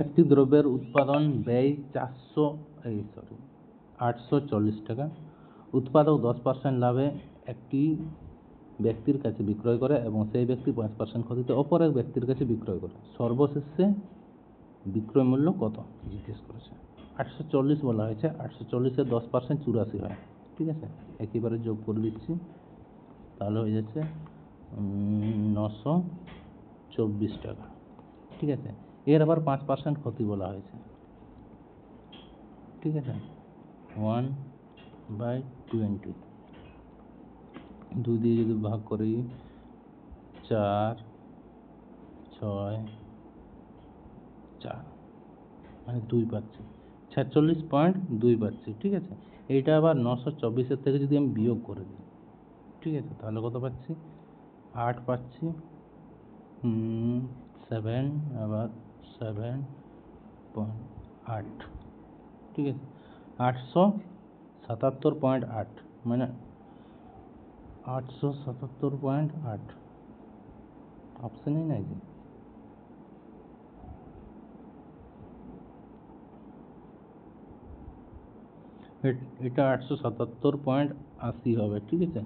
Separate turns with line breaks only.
একটি দ্রব্যের উৎপাদন ব্যয় চারশো, এই সরি আটশো চল্লিশ টাকা। উৎপাদক দশ পার্সেন্ট লাভে একটি ব্যক্তির কাছে বিক্রয় করে এবং সেই ব্যক্তি পাঁচ পার্সেন্ট ক্ষতিতে অপর এক ব্যক্তির কাছে বিক্রয় করে। সর্বশেষে বিক্রয় মূল্য কত? জিজ্ঞেস করেছে। আটশো চল্লিশ বলা হয়েছে, আটশো চল্লিশের দশ পার্সেন্ট চুরাশি হয়। ঠিক আছে? একেবারে যোগ করে দিচ্ছি। তাহলে হয়ে যাচ্ছে নশো চব্বিশ টাকা। ঠিক আছে? এর আবার পাঁচ পার্সেন্ট ক্ষতি বলা হয়েছে। ঠিক আছে? ওয়ান বাই টোয়েন্টি দুই দিয়ে যদি ভাগ করি, চার, ছয়, চার। মানে দুই পাচ্ছি। ছেচল্লিশ পয়েন্ট দুই পাচ্ছি, ঠিক আছে? এইটা আবার নশো চব্বিশের থেকে যদি আমি বিয়োগ করে দিই, ঠিক আছে? তাহলে কত পাচ্ছি? আট পাচ্ছি। সেভেন আবার সেভেন পয়েন্ট আট ঠিক আছে আটশো সাতাত্তর পয়েন্ট আট মানে আটশো সাতাত্তর পয়েন্ট আট অপশানই নাই যে এট- এটা আটশো সাতাত্তর পয়েন্ট আশি হবে ঠিক আছে